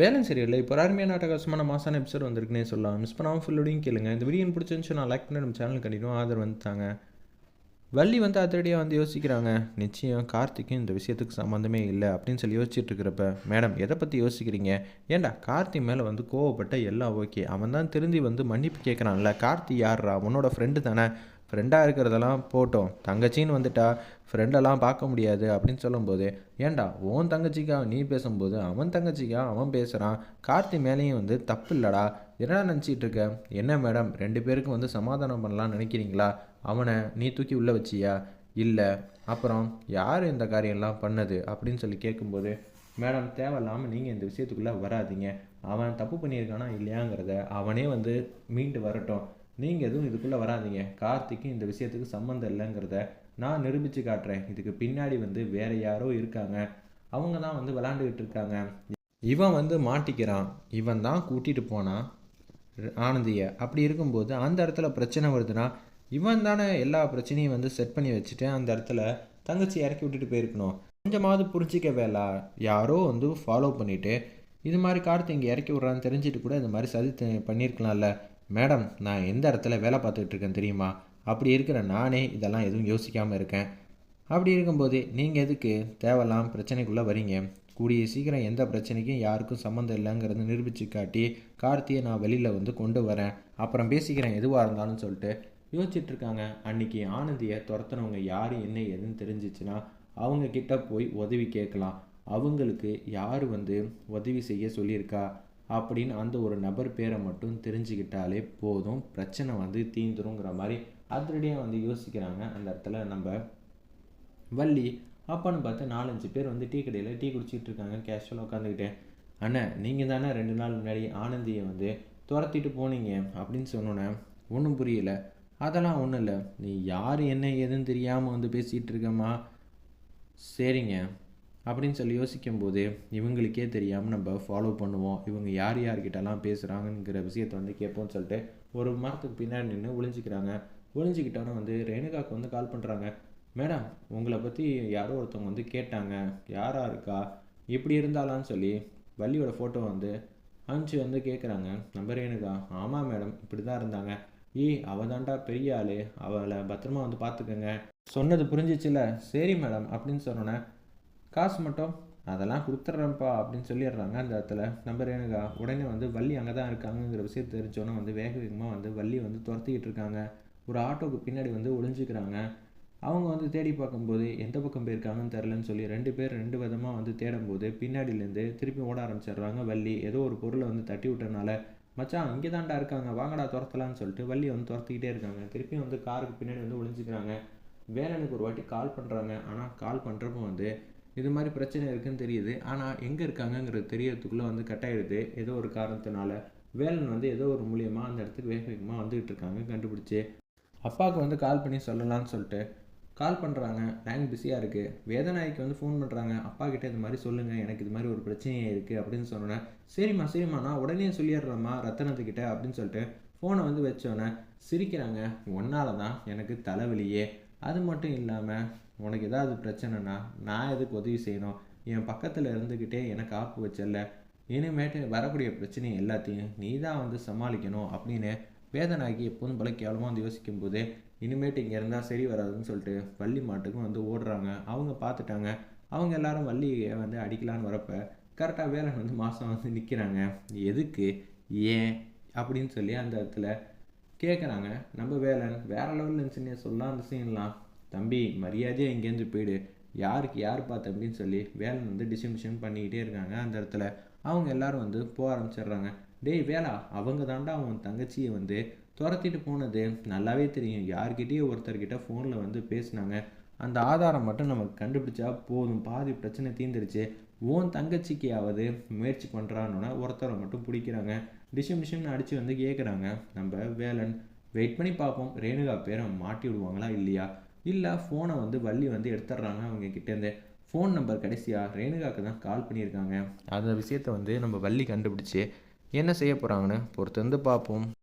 வேலன் சரியில்லை. இப்போ அருமையான அட்டகாசமான மாசான எபிசோட் வந்திருக்குனே சொல்லலாம். மிஸ் பண்ணாமல் ஃபுல்லோடையும் கேளுங்க. இந்த வீடியோ பிடிச்சிருந்துச்சு நான் லைக் பண்ணி நம்ம சேனல் கண்டிப்பாக ஆதரவு வந்துட்டாங்க வள்ளி வந்து அதிரடியாக வந்து யோசிக்கிறாங்க. நிச்சயம் கார்த்திக்கும் இந்த விஷயத்துக்கு சம்மந்தமே இல்லை அப்படின்னு சொல்லி யோசிச்சுட்டு இருக்கிறப்ப மேடம் எதை பற்றி யோசிக்கிறீங்க? ஏன்டா கார்த்தி மேலே வந்து கோவப்பட்ட எல்லாம் ஓகே அவன் தான் திருந்தி வந்து மன்னிப்பு கேட்குறான்ல கார்த்தி யார்ரா உன்னோட ஃப்ரெண்டு தானே. ஃப்ரெண்டாக இருக்கிறதெல்லாம் போட்டோம். தங்கச்சின்னு வந்துட்டா ஃப்ரெண்டெல்லாம் பார்க்க முடியாது அப்படின்னு சொல்லும்போது ஏன்டா உன் தங்கச்சிக்கா நீ பேசும்போது அவன் தங்கச்சிக்கா அவன் பேசுகிறான் கார்த்தி மேலேயும் வந்து தப்பு இல்லைடா என்னடா நினச்சிட்டு இருக்க? என்ன மேடம் ரெண்டு பேருக்கும் வந்து சமாதானம் பண்ணலாம்னு நினைக்கிறீங்களா? அவனை நீ தூக்கி உள்ளே வச்சியா? இல்லை. அப்புறம் யார் இந்த காரியம்லாம் பண்ணது? அப்படின்னு சொல்லி கேட்கும்போது மேடம் தேவையில்லாமல் நீங்கள் இந்த விஷயத்துக்குள்ளே வராதீங்க. அவன் தப்பு பண்ணியிருக்கானா இல்லையாங்கிறத அவனே வந்து மீண்டு வரட்டும். நீங்கள் எதுவும் இதுக்குள்ளே வராதீங்க. கார்த்திக்கு இந்த விஷயத்துக்கு சம்மந்தம் இல்லைங்கிறத நான் நிரூபித்து காட்டுறேன். இதுக்கு பின்னாடி வந்து வேறு யாரோ இருக்காங்க. அவங்க தான் வந்து விளாண்டுக்கிட்டு இருக்காங்க. இவன் வந்து மாட்டிக்கிறான். இவன் தான் கூட்டிகிட்டு போனான் ஆனந்தியை. அப்படி இருக்கும்போது அந்த இடத்துல பிரச்சனை வருதுன்னா இவன் தானே எல்லா பிரச்சனையும் வந்து செட் பண்ணி வச்சுட்டு அந்த இடத்துல தங்கச்சி இறக்கி விட்டுட்டு போயிருக்கணும். கொஞ்சமாவது புரிஞ்சிக்க வேலை. யாரோ வந்து ஃபாலோ பண்ணிவிட்டு இது மாதிரி கார்த்தி இங்கே இறக்கி விட்றான்னு தெரிஞ்சுட்டு கூட இந்த மாதிரி சதி பண்ணியிருக்கலாம்ல. மேடம் நான் எந்த இடத்துல வேலை பார்த்துக்கிட்டு இருக்கேன் தெரியுமா? அப்படி இருக்கிற நானே இதெல்லாம் எதுவும் யோசிக்காமல் இருக்கேன். அப்படி இருக்கும்போது நீங்கள் எதுக்கு தேவையில்லாம் பிரச்சனைக்குள்ளே வரீங்க? கூடிய சீக்கிரம் எந்த பிரச்சனைக்கும் யாருக்கும் சம்மந்தம் இல்லைங்கிறத நிரூபித்து காட்டி கார்த்தியை நான் வெளியில் வந்து கொண்டு வரேன். அப்புறம் பேசிக்கிறேன் எதுவாக இருந்தாலும் சொல்லிட்டு. யோசிச்சுட்ருக்காங்க. அன்னைக்கு ஆனந்தியை துரத்துனவங்க யார் என்ன ஏதுன்னு தெரிஞ்சிச்சுன்னா அவங்க கிட்ட போய் உதவி கேட்கலாம். அவங்களுக்கு யார் வந்து உதவி செய்ய சொல்லியிருக்கா? அப்படின்னு அந்த ஒரு நபர் பேரை மட்டும் தெரிஞ்சுக்கிட்டாலே போதும். பிரச்சனை வந்து தீந்துருங்கிற மாதிரி அதிரடியாக வந்து யோசிக்கிறாங்க. அந்த இடத்துல நம்ம வள்ளி அப்பன்னு பார்த்து நாலஞ்சு பேர் வந்து டீ கடையில் டீ குடிச்சிக்கிட்டு இருக்காங்க கேஷுவலாக உட்காந்துக்கிட்டேன் அண்ணன் நீங்கள் தானே ரெண்டு நாள் முன்னாடி ஆனந்தியை வந்து துரத்திட்டு போனீங்க? அப்படின்னு சொன்னோன்னே ஒன்றும் புரியலை. அதெல்லாம் ஒன்றும் இல்லை. நீ யார் என்ன ஏதுன்னு தெரியாமல் வந்து பேசிகிட்டு இருக்கம்மா? சரிங்க. அப்படின்னு சொல்லி யோசிக்கும்போது இவங்களுக்கே தெரியாமல் நம்ம ஃபாலோ பண்ணுவோம். இவங்க யார் யார்கிட்டலாம் பேசுகிறாங்கங்கிற விஷயத்தை வந்து கேட்போம்னு சொல்லிட்டு ஒரு மரத்துக்கு பின்னாடி நின்று ஒளிஞ்சிக்கிறாங்க. ஒளிஞ்சிக்கிட்டோன்னே வந்து ரேணுகாவுக்கு வந்து கால் பண்ணுறாங்க மேடம் உங்களை பற்றி யாரோ ஒருத்தவங்க வந்து கேட்டாங்க. யாராக இருக்கா? இப்படி இருந்தாலான்னு சொல்லி வள்ளியோட ஃபோட்டோ வந்து அனுப்பிச்சு வந்து கேட்குறாங்க நம்ம ரேணுகா. ஆமாம் மேடம் இப்படி தான் இருந்தாங்க. ஏய் அவள் தாண்டா பெரிய ஆளு. அவளை பத்திரமா வந்து பார்த்துக்கோங்க. சொன்னது புரிஞ்சிச்சுல. சரி மேடம் அப்படின்னு சொன்னோன்னே காசு மட்டும். அதெல்லாம் கொடுத்துட்றேன்ப்பா அப்படின்னு சொல்லிடுறாங்க அந்த இடத்துல. நம்பர் ரேணுகா உடனே வந்து வள்ளி அங்கே தான் இருக்காங்கங்கிற விஷயம் தெரிஞ்சோன்னே வந்து வேக வேகமாக வந்து வள்ளி வந்து துரத்திக்கிட்டு இருக்காங்க. ஒரு ஆட்டோக்கு பின்னாடி வந்து ஒளிஞ்சிக்கிறாங்க. அவங்க வந்து தேடி பார்க்கும்போது எந்த பக்கம் போயிருக்காங்கன்னு தெரிலன்னு சொல்லி ரெண்டு பேர் ரெண்டு விதமாக வந்து தேடும்போது பின்னாடியிலேருந்து திருப்பி ஓட ஆரம்பிச்சிடுறாங்க வள்ளி. ஏதோ ஒரு பொருளை வந்து தட்டி விட்டனால மச்சான் இங்கே தாண்டா இருக்காங்க வாங்கடா துரத்தலான்னு சொல்லிட்டு வள்ளி வந்து துரத்திக்கிட்டே இருக்காங்க. திருப்பி வந்து காருக்கு பின்னாடி வந்து ஒளிஞ்சுக்கிறாங்க. வேலனுக்கு ஒரு வாட்டி கால் பண்ணுறாங்க ஆனால் கால் பண்ணுறப்போ வந்து இது மாதிரி பிரச்சனை இருக்குன்னு தெரியுது. ஆனால் எங்கே இருக்காங்கங்கிறது தெரியறதுக்குள்ளே வந்து கட் ஆயிடுது ஏதோ ஒரு காரணத்தினால வேலன் வந்து ஏதோ ஒரு மூலியமாக அந்த இடத்துக்கு வேக வேகமாக வந்துகிட்டு இருக்காங்க கண்டுபிடிச்சி. அப்பாவுக்கு வந்து கால் பண்ணி சொல்லலாம்னு சொல்லிட்டு கால் பண்ணுறாங்க லைன் பிஸியாக இருக்குது வேதநாய்க்கு வந்து ஃபோன் பண்ணுறாங்க அப்பா கிட்டே இது மாதிரி சொல்லுங்கள் எனக்கு இது மாதிரி ஒரு பிரச்சனையே இருக்குது அப்படின்னு சொன்னோன்னே சரிம்மா சரிம்மா நான் உடனே சொல்லிடுறேம்மா ரத்தனத்துக்கிட்ட அப்படின்னு சொல்லிட்டு ஃபோனை வந்து வச்சோன்னே சிரிக்கிறாங்க. ஒன்னால் தான் எனக்கு தலைவலியே. அது மட்டும் இல்லாமல் உனக்கு ஏதாவது பிரச்சனைனா நான் எதுக்கு உதவி செய்யணும்? என் பக்கத்தில் இருந்துக்கிட்டே எனக்கு ஆப்பு வச்சல இனிமேட்டு வரக்கூடிய பிரச்சனை எல்லாத்தையும் நீ தான் வந்து சமாளிக்கணும் அப்படின்னு வேதனாகி எப்போதும் போல கேவலமாக வந்து யோசிக்கும்போது இனிமேட்டு இங்கே இருந்தால் சரி வராதுன்னு சொல்லிட்டு வள்ளி மாட்டுக்கும் வந்து ஓடுறாங்க. அவங்க பார்த்துட்டாங்க. அவங்க எல்லாரும் வள்ளியை வந்து அடிக்கலான்னு வரப்ப கரெக்டாக வேலன் வந்து மாதம் வந்து நிற்கிறாங்க எதுக்கு? ஏன்? அப்படின்னு சொல்லி அந்த இடத்துல கேட்குறாங்க நம்ம வேலன் வேற லெவலில் இருந்துச்சுன்னு சொல்லலாம் அந்த சீன்லாம். தம்பி மரியாதையாக எங்கேருந்து போயிடு. யாருக்கு யாருப்பா தம்பின்னு சொல்லி வேலன் வந்து டிசிஷன் பண்ணிக்கிட்டே இருக்காங்க அந்த இடத்துல. அவங்க எல்லாரும் வந்து போக ஆரம்பிச்சிடுறாங்க. டேய் வேலா அவங்க தாண்டா அவன் தங்கச்சியை வந்து துரத்திட்டு போனது. நல்லாவே தெரியும். யார்கிட்டயும் ஒருத்தர்கிட்ட ஃபோனில் வந்து பேசினாங்க. அந்த ஆதாரம் மட்டும் நமக்கு கண்டுபிடிச்சா போதும். பாதி பிரச்சனை தீர்ந்துருச்சு. ஓன் தங்கச்சிக்கையாவது முயற்சி பண்ணுறான்னு ஒருத்தரை மட்டும் பிடிக்கிறாங்க. டிஷம் டிஷம்னு அடித்து வந்து கேட்குறாங்க நம்ம வேலன் வெயிட் பண்ணி பார்ப்போம் ரேணுகா பேரை மாட்டி விடுவாங்களா இல்லையா? இல்லை ஃபோனை வந்து வள்ளி வந்து எடுத்துடுறாங்க அவங்க கிட்டேருந்து ஃபோன் நம்பர் கடைசியாக ரேணுகாவுக்கு தான் கால் பண்ணியிருக்காங்க. அந்த விஷயத்தை வந்து நம்ம வள்ளி கண்டுபிடிச்சி என்ன செய்ய போகிறாங்கன்னு பொறுத்து வந்து பார்ப்போம்